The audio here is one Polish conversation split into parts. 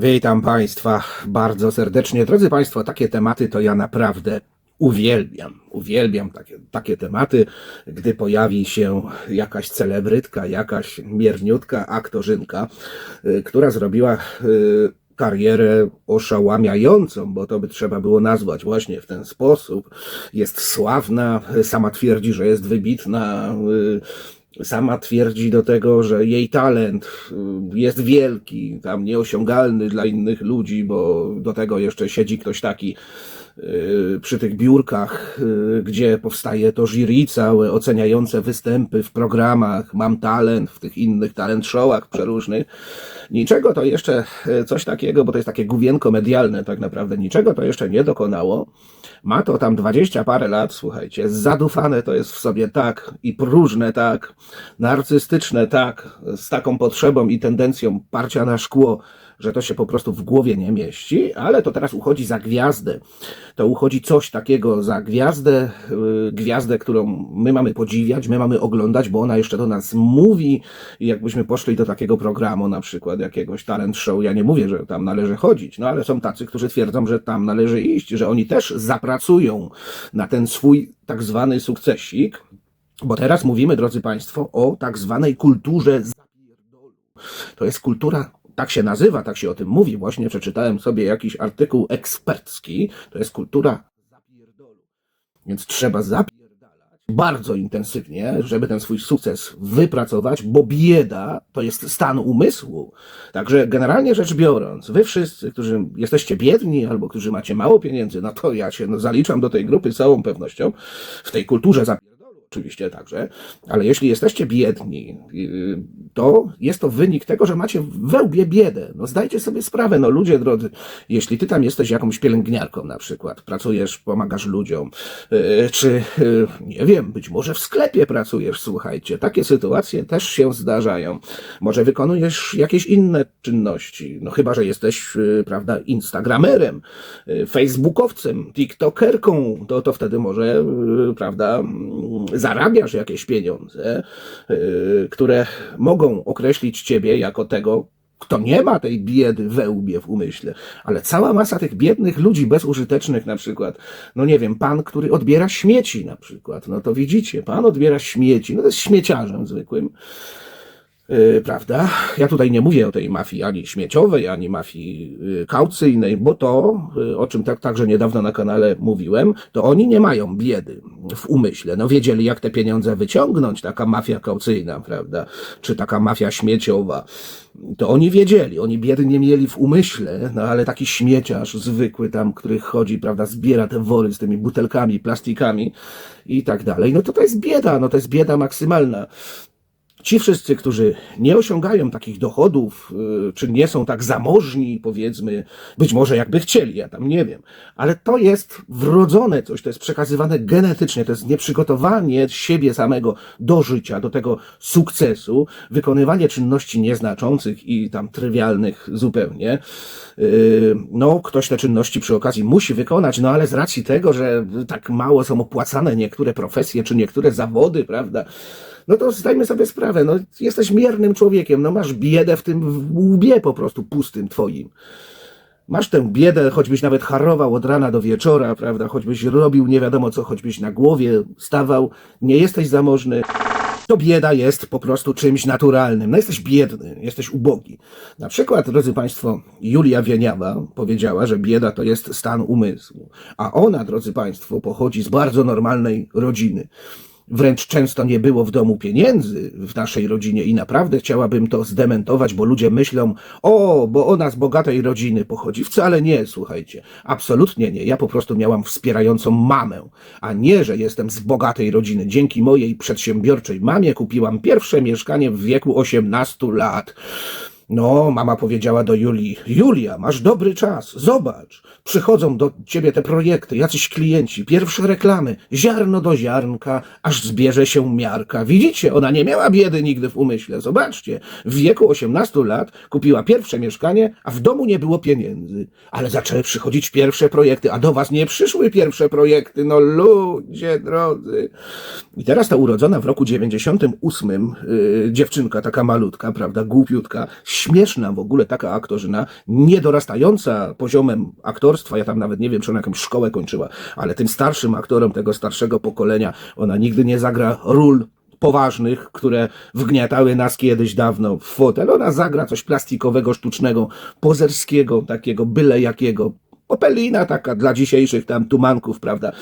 Witam Państwa bardzo serdecznie. Drodzy Państwo, takie tematy to ja naprawdę uwielbiam. Uwielbiam takie, takie tematy, gdy pojawi się jakaś celebrytka, jakaś mierniutka aktorzynka, y, która zrobiła y, karierę oszałamiającą, bo to by trzeba było nazwać właśnie w ten sposób. Jest sławna, sama twierdzi, że jest wybitna. Sama twierdzi do tego, że jej talent y, jest wielki, tam nieosiągalny dla innych ludzi, bo do tego jeszcze siedzi ktoś taki y, przy tych biurkach, y, gdzie powstaje to jury całe oceniające występy w programach Mam Talent, w tych innych talent showach przeróżnych. Niczego to jeszcze coś takiego, bo to jest takie główienko medialne tak naprawdę, niczego to jeszcze nie dokonało. Ma to tam dwadzieścia parę lat, słuchajcie, zadufane to jest w sobie tak i próżne tak, narcystyczne tak, z taką potrzebą i tendencją parcia na szkło, że to się po prostu w głowie nie mieści, ale to teraz uchodzi za gwiazdę. To uchodzi coś takiego za gwiazdę, yy, gwiazdę, którą my mamy podziwiać, my mamy oglądać, bo ona jeszcze do nas mówi. I jakbyśmy poszli do takiego programu, na przykład jakiegoś talent show, ja nie mówię, że tam należy chodzić, no ale są tacy, którzy twierdzą, że tam należy iść, że oni też zapracują na ten swój tak zwany sukcesik, bo teraz mówimy, drodzy Państwo, o tak zwanej kulturze zapierdolu. To jest kultura, tak się nazywa, tak się o tym mówi. Właśnie przeczytałem sobie jakiś artykuł ekspercki. To jest kultura zapierdolu. Więc trzeba zapierdalać bardzo intensywnie, żeby ten swój sukces wypracować, bo bieda to jest stan umysłu. Także generalnie rzecz biorąc, wy wszyscy, którzy jesteście biedni albo którzy macie mało pieniędzy, no to ja się no, zaliczam do tej grupy z całą pewnością w tej kulturze zapierdolu oczywiście także, ale jeśli jesteście biedni, yy, to jest to wynik tego, że macie we łbie biedę. No zdajcie sobie sprawę, no ludzie drodzy, jeśli ty tam jesteś jakąś pielęgniarką na przykład, pracujesz, pomagasz ludziom, yy, czy yy, nie wiem, być może w sklepie pracujesz, słuchajcie, takie sytuacje też się zdarzają. Może wykonujesz jakieś inne czynności, no chyba, że jesteś, prawda, instagramerem, facebookowcem, tiktokerką, to, to wtedy może, prawda, mm, zarabiasz jakieś pieniądze, yy, które mogą określić ciebie jako tego, kto nie ma tej biedy we łbie w umyśle, ale cała masa tych biednych ludzi bezużytecznych na przykład, no nie wiem, pan, który odbiera śmieci na przykład, no to widzicie, pan odbiera śmieci, no to jest śmieciarzem zwykłym, prawda? Ja tutaj nie mówię o tej mafii ani śmieciowej, ani mafii yy, kaucyjnej, bo to, yy, o czym tak, także niedawno na kanale mówiłem, to oni nie mają biedy w umyśle. No wiedzieli, jak te pieniądze wyciągnąć, taka mafia kaucyjna, prawda? Czy taka mafia śmieciowa. To oni wiedzieli, oni biedy nie mieli w umyśle, no ale taki śmieciarz zwykły tam, który chodzi, prawda, zbiera te wory z tymi butelkami, plastikami i tak dalej, no to to jest bieda, no to jest bieda maksymalna. Ci wszyscy, którzy nie osiągają takich dochodów, y, czy nie są tak zamożni, powiedzmy, być może jakby chcieli, ja tam nie wiem, ale to jest wrodzone coś, to jest przekazywane genetycznie, to jest nieprzygotowanie siebie samego do życia, do tego sukcesu, wykonywanie czynności nieznaczących i tam trywialnych zupełnie. Y, No, ktoś te czynności przy okazji musi wykonać, no ale z racji tego, że tak mało są opłacane niektóre profesje, czy niektóre zawody, prawda, no to zdajmy sobie sprawę, no jesteś miernym człowiekiem, no masz biedę w tym łbie po prostu pustym twoim. Masz tę biedę, choćbyś nawet harował od rana do wieczora, prawda, choćbyś robił nie wiadomo co, choćbyś na głowie stawał, nie jesteś zamożny, to bieda jest po prostu czymś naturalnym. No jesteś biedny, jesteś ubogi. Na przykład, drodzy Państwo, Julia Wieniawa powiedziała, że bieda to jest stan umysłu. A ona, drodzy Państwo, pochodzi z bardzo normalnej rodziny. Wręcz często nie było w domu pieniędzy w naszej rodzinie i naprawdę chciałabym to zdementować, bo ludzie myślą, o, bo ona z bogatej rodziny pochodzi. Wcale nie, słuchajcie. Absolutnie nie. Ja po prostu miałam wspierającą mamę, a nie, że jestem z bogatej rodziny. Dzięki mojej przedsiębiorczej mamie kupiłam pierwsze mieszkanie w wieku 18 lat. No, mama powiedziała do Julii, Julia, masz dobry czas, zobacz, przychodzą do ciebie te projekty, jacyś klienci, pierwsze reklamy, ziarno do ziarnka, aż zbierze się miarka. Widzicie, ona nie miała biedy nigdy w umyśle, zobaczcie, w wieku 18 lat kupiła pierwsze mieszkanie, a w domu nie było pieniędzy, ale zaczęły przychodzić pierwsze projekty, a do was nie przyszły pierwsze projekty, no ludzie drodzy. I teraz ta urodzona w roku 98 yy, dziewczynka, taka malutka, prawda, głupiutka, śmieszna w ogóle taka aktorzyna, niedorastająca poziomem aktorstwa. Ja tam nawet nie wiem, czy ona jakąś szkołę kończyła, ale tym starszym aktorem tego starszego pokolenia ona nigdy nie zagra ról poważnych, które wgniatały nas kiedyś dawno w fotel. Ona zagra coś plastikowego, sztucznego, pozerskiego, takiego byle jakiego. Popelina taka dla dzisiejszych tam tumanków, prawda?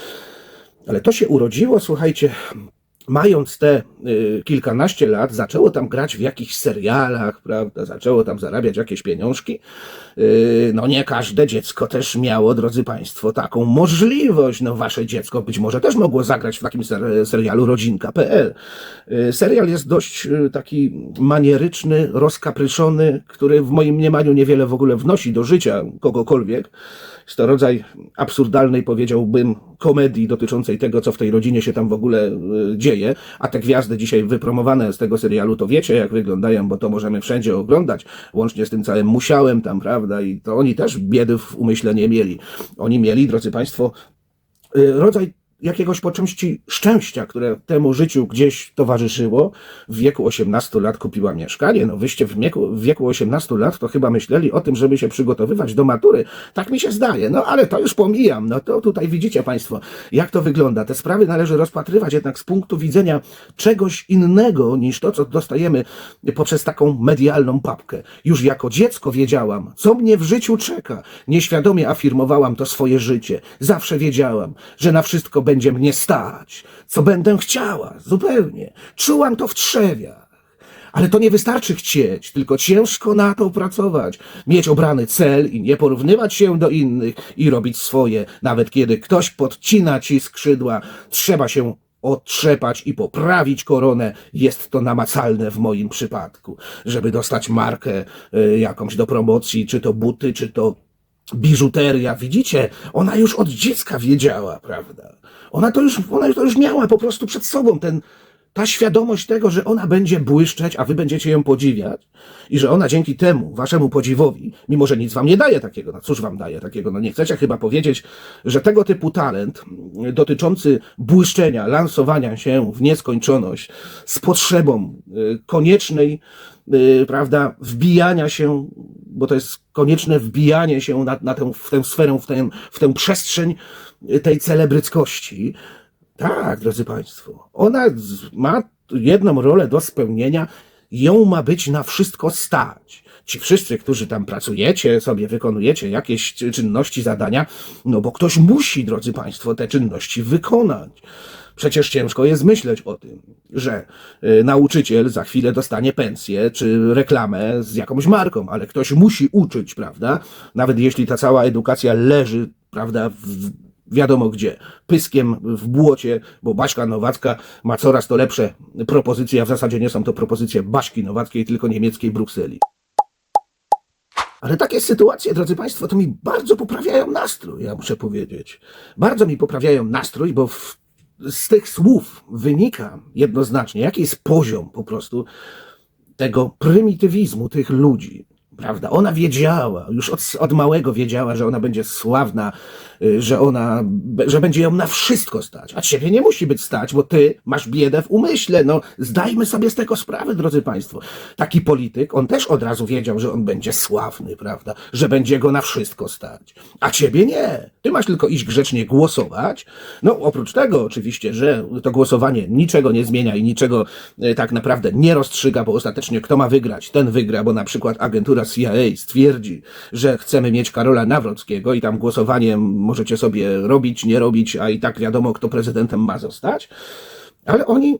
Ale to się urodziło, słuchajcie, mając te y, kilkanaście lat, zaczęło tam grać w jakichś serialach, prawda? Zaczęło tam zarabiać jakieś pieniążki. Y, no nie każde dziecko też miało, drodzy Państwo, taką możliwość. No wasze dziecko być może też mogło zagrać w takim ser serialu rodzinka.pl. Y, serial jest dość taki manieryczny, rozkapryszony, który w moim mniemaniu niewiele w ogóle wnosi do życia kogokolwiek. Jest to rodzaj absurdalnej, powiedziałbym, komedii dotyczącej tego, co w tej rodzinie się tam w ogóle y, dzieje. A te gwiazdy dzisiaj wypromowane z tego serialu, to wiecie, jak wyglądają, bo to możemy wszędzie oglądać, łącznie z tym całym musiałem tam, prawda? I to oni też biedy w umyśle nie mieli. Oni mieli, drodzy Państwo, y, rodzaj jakiegoś po części szczęścia, które temu życiu gdzieś towarzyszyło. W wieku 18 lat kupiła mieszkanie. No wyście w wieku, w wieku 18 lat to chyba myśleli o tym, żeby się przygotowywać do matury. Tak mi się zdaje. No ale to już pomijam. No to tutaj widzicie Państwo, jak to wygląda. Te sprawy należy rozpatrywać jednak z punktu widzenia czegoś innego niż to, co dostajemy poprzez taką medialną papkę. Już jako dziecko wiedziałam, co mnie w życiu czeka. Nieświadomie afirmowałam to swoje życie. Zawsze wiedziałam, że na wszystko będzie mnie stać, co będę chciała, zupełnie. Czułam to w trzewiach. Ale to nie wystarczy chcieć, tylko ciężko na to pracować, mieć obrany cel i nie porównywać się do innych i robić swoje. Nawet kiedy ktoś podcina ci skrzydła, trzeba się otrzepać i poprawić koronę. Jest to namacalne w moim przypadku. Żeby dostać markę y, jakąś do promocji, czy to buty, czy to biżuteria, widzicie, ona już od dziecka wiedziała, prawda? Ona to już, ona to już miała po prostu przed sobą ten, ta świadomość tego, że ona będzie błyszczeć, a wy będziecie ją podziwiać i że ona dzięki temu, waszemu podziwowi, mimo że nic wam nie daje takiego, no cóż wam daje takiego, no nie chcecie chyba powiedzieć, że tego typu talent dotyczący błyszczenia, lansowania się w nieskończoność z potrzebą y, koniecznej, prawda, wbijania się, bo to jest konieczne wbijanie się na, na tę, w tę sferę, w tę, w tę przestrzeń y, tej celebryckości, tak, drodzy Państwo. Ona ma jedną rolę do spełnienia. Ją ma być na wszystko stać. Ci wszyscy, którzy tam pracujecie, sobie wykonujecie jakieś czy- czynności, zadania, no bo ktoś musi, drodzy Państwo, te czynności wykonać. Przecież ciężko jest myśleć o tym, że y, nauczyciel za chwilę dostanie pensję czy reklamę z jakąś marką, ale ktoś musi uczyć, prawda? Nawet jeśli ta cała edukacja leży, prawda, w, wiadomo gdzie, pyskiem w błocie, bo Baśka Nowacka ma coraz to lepsze propozycje, a w zasadzie nie są to propozycje Baśki Nowackiej, tylko niemieckiej Brukseli. Ale takie sytuacje, drodzy Państwo, to mi bardzo poprawiają nastrój, ja muszę powiedzieć. Bardzo mi poprawiają nastrój, bo w, z tych słów wynika jednoznacznie, jaki jest poziom po prostu tego prymitywizmu tych ludzi. Prawda? Ona wiedziała, już od, od małego wiedziała, że ona będzie sławna, y, że ona, że będzie ją na wszystko stać. A ciebie nie musi być stać, bo ty masz biedę w umyśle. No, zdajmy sobie z tego sprawę, drodzy Państwo. Taki polityk, on też od razu wiedział, że on będzie sławny, prawda? Że będzie go na wszystko stać. A ciebie nie. Ty masz tylko iść grzecznie głosować. No, oprócz tego oczywiście, że to głosowanie niczego nie zmienia i niczego e, tak naprawdę nie rozstrzyga, bo ostatecznie kto ma wygrać, ten wygra, bo na przykład agentura CIA stwierdzi, że chcemy mieć Karola Nawrockiego i tam głosowanie możecie sobie robić, nie robić, a i tak wiadomo, kto prezydentem ma zostać. Ale oni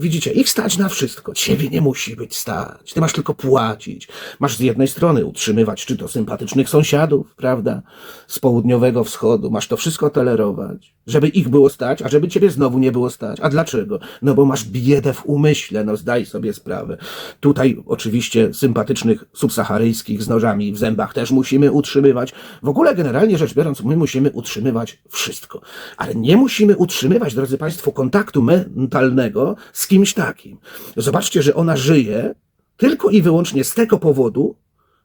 Widzicie, ich stać na wszystko. Ciebie nie musi być stać. Ty masz tylko płacić. Masz z jednej strony utrzymywać czy to sympatycznych sąsiadów, prawda? Z południowego wschodu. Masz to wszystko tolerować. Żeby ich było stać, a żeby ciebie znowu nie było stać. A dlaczego? No bo masz biedę w umyśle, no zdaj sobie sprawę. Tutaj oczywiście sympatycznych subsaharyjskich z nożami w zębach też musimy utrzymywać. W ogóle generalnie rzecz biorąc, my musimy utrzymywać wszystko. Ale nie musimy utrzymywać, drodzy Państwo, kontaktu mentalnego z kimś takim. Zobaczcie, że ona żyje tylko i wyłącznie z tego powodu,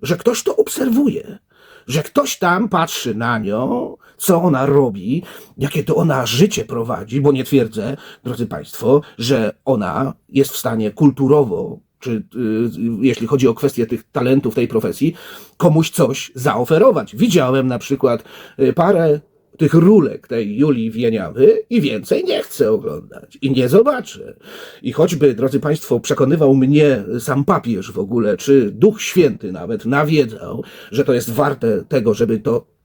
że ktoś to obserwuje. Że ktoś tam patrzy na nią, co ona robi, jakie to ona życie prowadzi, bo nie twierdzę, drodzy Państwo, że ona jest w stanie kulturowo czy y, jeśli chodzi o kwestię tych talentów tej profesji, komuś coś zaoferować. Widziałem na przykład y, parę tych rulek tej Julii Wieniawy i więcej nie chcę oglądać i nie zobaczę. I choćby, drodzy Państwo, przekonywał mnie sam papież w ogóle, czy Duch Święty nawet nawiedzał, że to jest warte tego, żeby to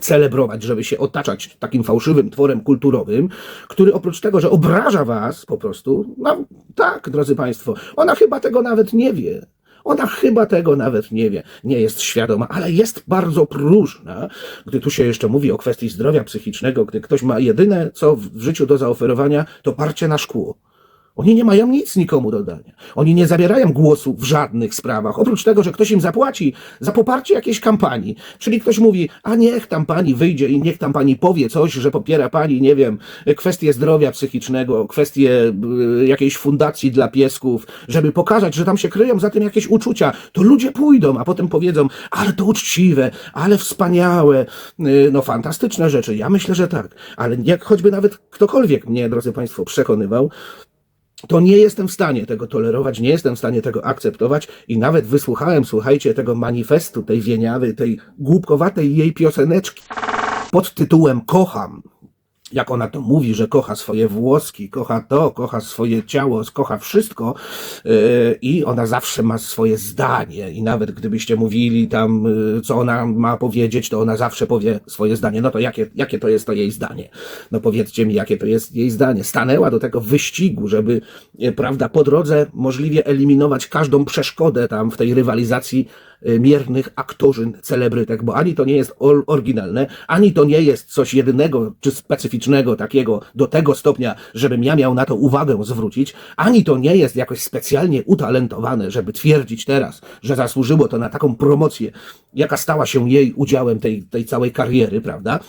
celebrować, żeby się otaczać takim fałszywym tworem kulturowym, który oprócz tego, że obraża was po prostu, no tak, drodzy Państwo, ona chyba tego nawet nie wie. Ona chyba tego nawet nie wie, nie jest świadoma, ale jest bardzo próżna, gdy tu się jeszcze mówi o kwestii zdrowia psychicznego, gdy ktoś ma jedyne, co w życiu do zaoferowania, to parcie na szkło. Oni nie mają nic nikomu do dania. Oni nie zabierają głosu w żadnych sprawach, oprócz tego, że ktoś im zapłaci za poparcie jakiejś kampanii. Czyli ktoś mówi, a niech tam pani wyjdzie i niech tam pani powie coś, że popiera pani, nie wiem, kwestie zdrowia psychicznego, kwestie y, jakiejś fundacji dla piesków, żeby pokazać, że tam się kryją za tym jakieś uczucia. To ludzie pójdą, a potem powiedzą, ale to uczciwe, ale wspaniałe, y, no fantastyczne rzeczy. Ja myślę, że tak. Ale jak choćby nawet ktokolwiek mnie, drodzy państwo, przekonywał, to nie jestem w stanie tego tolerować, nie jestem w stanie tego akceptować i nawet wysłuchałem, słuchajcie, tego manifestu, tej wieniawy, tej głupkowatej jej pioseneczki pod tytułem Kocham. Jak ona to mówi, że kocha swoje włoski, kocha to, kocha swoje ciało, kocha wszystko yy, i ona zawsze ma swoje zdanie i nawet gdybyście mówili tam, yy, co ona ma powiedzieć, to ona zawsze powie swoje zdanie. No to jakie, jakie to jest to jej zdanie? No powiedzcie mi, jakie to jest jej zdanie. Stanęła do tego wyścigu, żeby, yy, prawda, po drodze możliwie eliminować każdą przeszkodę tam w tej rywalizacji miernych aktorzyn, celebrytek, bo ani to nie jest or- oryginalne, ani to nie jest coś jedynego czy specyficznego takiego do tego stopnia, żebym ja miał na to uwagę zwrócić, ani to nie jest jakoś specjalnie utalentowane, żeby twierdzić teraz, że zasłużyło to na taką promocję, jaka stała się jej udziałem tej, tej całej kariery, prawda?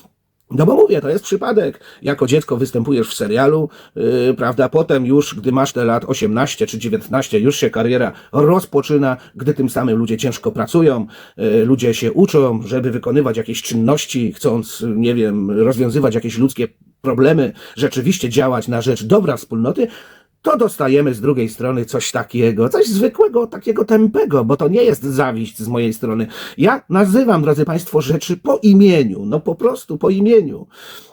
No bo mówię, to jest przypadek. Jako dziecko występujesz w serialu, yy, prawda? Potem już, gdy masz te lat 18 czy 19, już się kariera rozpoczyna, gdy tym samym ludzie ciężko pracują, yy, ludzie się uczą, żeby wykonywać jakieś czynności, chcąc, nie wiem, rozwiązywać jakieś ludzkie problemy, rzeczywiście działać na rzecz dobra wspólnoty, to dostajemy z drugiej strony coś takiego, coś zwykłego, takiego tępego, bo to nie jest zawiść z mojej strony. Ja nazywam, drodzy Państwo, rzeczy po imieniu, no po prostu po imieniu.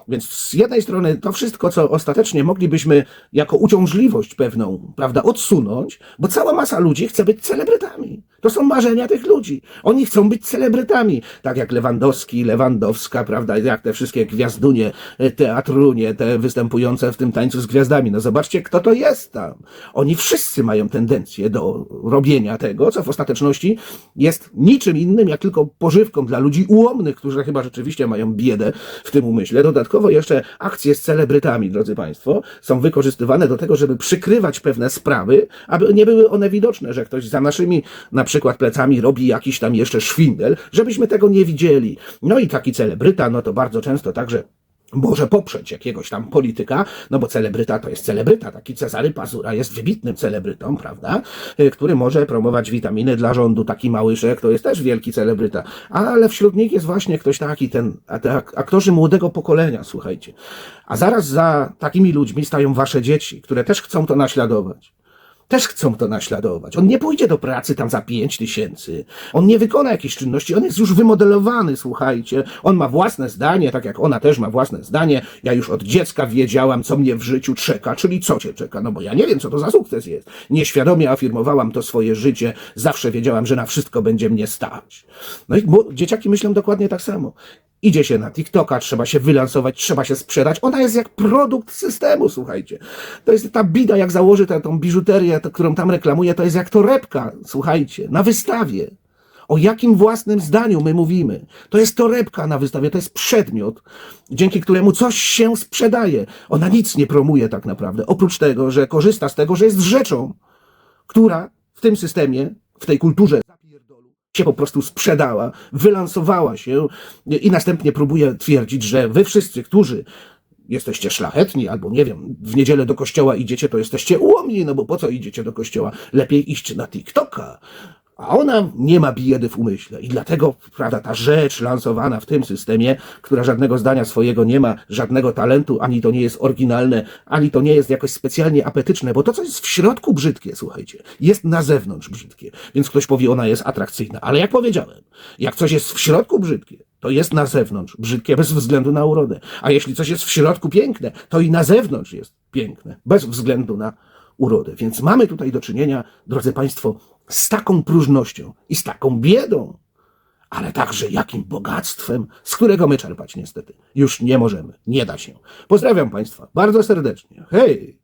Więc z jednej strony to wszystko, co ostatecznie moglibyśmy jako uciążliwość pewną, prawda, odsunąć, bo cała masa ludzi chce być celebrytami. To są marzenia tych ludzi. Oni chcą być celebrytami. Tak jak Lewandowski, Lewandowska, prawda, jak te wszystkie gwiazdunie, e, teatrunie, te występujące w tym tańcu z gwiazdami. No zobaczcie, kto to jest tam. Oni wszyscy mają tendencję do robienia tego, co w ostateczności jest niczym innym, jak tylko pożywką dla ludzi ułomnych, którzy chyba rzeczywiście mają biedę w tym umyśle. Dodatkowo jeszcze akcje z celebrytami, drodzy Państwo, są wykorzystywane do tego, żeby przykrywać pewne sprawy, aby nie były one widoczne, że ktoś za naszymi na przykład plecami robi jakiś tam jeszcze szwindel, żebyśmy tego nie widzieli. No i taki celebryta, no to bardzo często także może poprzeć jakiegoś tam polityka, no bo celebryta to jest celebryta, taki Cezary Pazura jest wybitnym celebrytą, prawda, Y, który może promować witaminy dla rządu, taki Małyszek to jest też wielki celebryta, ale wśród nich jest właśnie ktoś taki, ten, aktorzy młodego pokolenia, słuchajcie. A zaraz za takimi ludźmi stają wasze dzieci, które też chcą to naśladować też chcą to naśladować. On nie pójdzie do pracy tam za pięć tysięcy. On nie wykona jakiejś czynności. On jest już wymodelowany, słuchajcie. On ma własne zdanie, tak jak ona też ma własne zdanie. Ja już od dziecka wiedziałam, co mnie w życiu czeka, czyli co cię czeka. No bo ja nie wiem, co to za sukces jest. Nieświadomie afirmowałam to swoje życie. Zawsze wiedziałam, że na wszystko będzie mnie stać. No i dzieciaki myślą dokładnie tak samo. Idzie się na TikToka, trzeba się wylansować, trzeba się sprzedać. Ona jest jak produkt systemu, słuchajcie. To jest ta bida, jak założy tę biżuterię, to, którą tam reklamuje, to jest jak torebka, słuchajcie, na wystawie. O jakim własnym zdaniu my mówimy? To jest torebka na wystawie, to jest przedmiot, dzięki któremu coś się sprzedaje. Ona nic nie promuje tak naprawdę, oprócz tego, że korzysta z tego, że jest rzeczą, która w tym systemie, w tej kulturze się po prostu sprzedała, wylansowała się i następnie próbuje twierdzić, że wy wszyscy, którzy jesteście szlachetni, albo nie wiem, w niedzielę do kościoła idziecie, to jesteście ułomni, no bo po co idziecie do kościoła? Lepiej iść na TikToka. A ona nie ma biedy w umyśle i dlatego, prawda, ta rzecz lansowana w tym systemie, która żadnego zdania swojego nie ma, żadnego talentu, ani to nie jest oryginalne, ani to nie jest jakoś specjalnie apetyczne, bo to, co jest w środku brzydkie, słuchajcie, jest na zewnątrz brzydkie. Więc ktoś powie, ona jest atrakcyjna. Ale jak powiedziałem, jak coś jest w środku brzydkie, to jest na zewnątrz brzydkie bez względu na urodę. A jeśli coś jest w środku piękne, to i na zewnątrz jest piękne, bez względu na urodę. Więc mamy tutaj do czynienia, drodzy Państwo, z taką próżnością i z taką biedą, ale także jakim bogactwem, z którego my czerpać niestety już nie możemy. Nie da się. Pozdrawiam Państwa bardzo serdecznie. Hej!